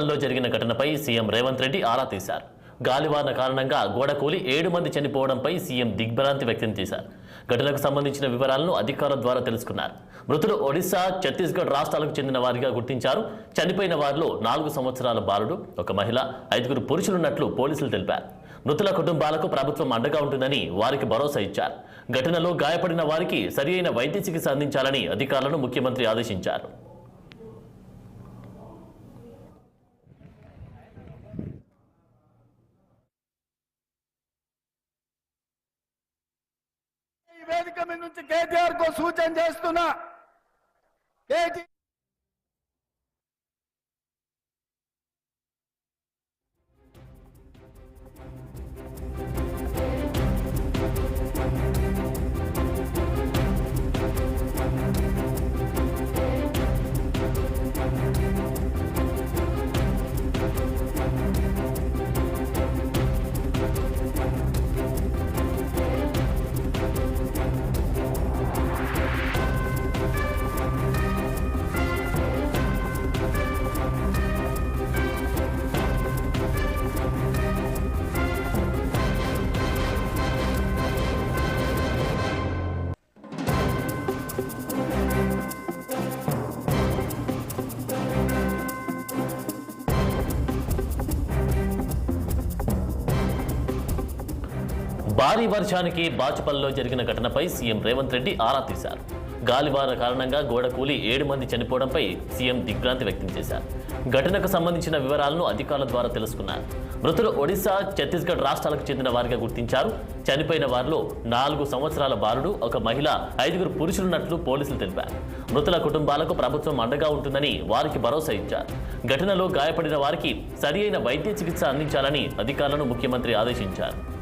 లో జరిగిన ఘటనపై సీఎం రేవంత్ రెడ్డి ఆరా తీశారు. గాలివాన కారణంగా గోడ కూలి ఏడు మంది చనిపోవడంపై సీఎం దిగ్భ్రాంతి వ్యక్తం చేశారు. ఘటనకు సంబంధించిన వివరాలను అధికారుల ద్వారా తెలుసుకున్నారు. మృతులు ఒడిశా ఛత్తీస్గఢ్ రాష్ట్రాలకు చెందిన వారిగా గుర్తించారు. చనిపోయిన వారిలో నాలుగు సంవత్సరాల బాలుడు ఒక మహిళ ఐదుగురు పురుషులున్నట్లు పోలీసులు తెలిపారు. మృతుల కుటుంబాలకు ప్రభుత్వం అండగా ఉంటుందని వారికి భరోసా ఇచ్చారు. ఘటనలో గాయపడిన వారికి సరియైన వైద్య చికిత్స అందించాలని అధికారులను ముఖ్యమంత్రి ఆదేశించారు. వేదిక మీద నుంచి కేటీఆర్కు సూచన చేస్తున్నా. కేటీ భారీ వర్షానికి బాచుపల్లిలో జరిగిన ఘటనపై సీఎం రేవంత్ రెడ్డి ఆరా తీశారు. గాలివాన కారణంగా గోడ కూలి ఏడు మంది చనిపోవడంపై సీఎం దిగ్భ్రాంతి వ్యక్తం చేశారు. ఘటనకు సంబంధించిన వివరాలను అధికారుల ద్వారా తెలుసుకున్నారు. మృతులు ఒడిశా ఛత్తీస్గఢ్ రాష్ట్రాలకు చెందిన వారిగా గుర్తించారు. చనిపోయిన వారిలో నాలుగు సంవత్సరాల బాలుడు ఒక మహిళ ఐదుగురు పురుషులున్నట్లు పోలీసులు తెలిపారు. మృతుల కుటుంబాలకు ప్రభుత్వం అండగా ఉంటుందని వారికి భరోసా ఇచ్చారు. ఘటనలో గాయపడిన వారికి సరి వైద్య చికిత్స అందించాలని అధికారులను ముఖ్యమంత్రి ఆదేశించారు.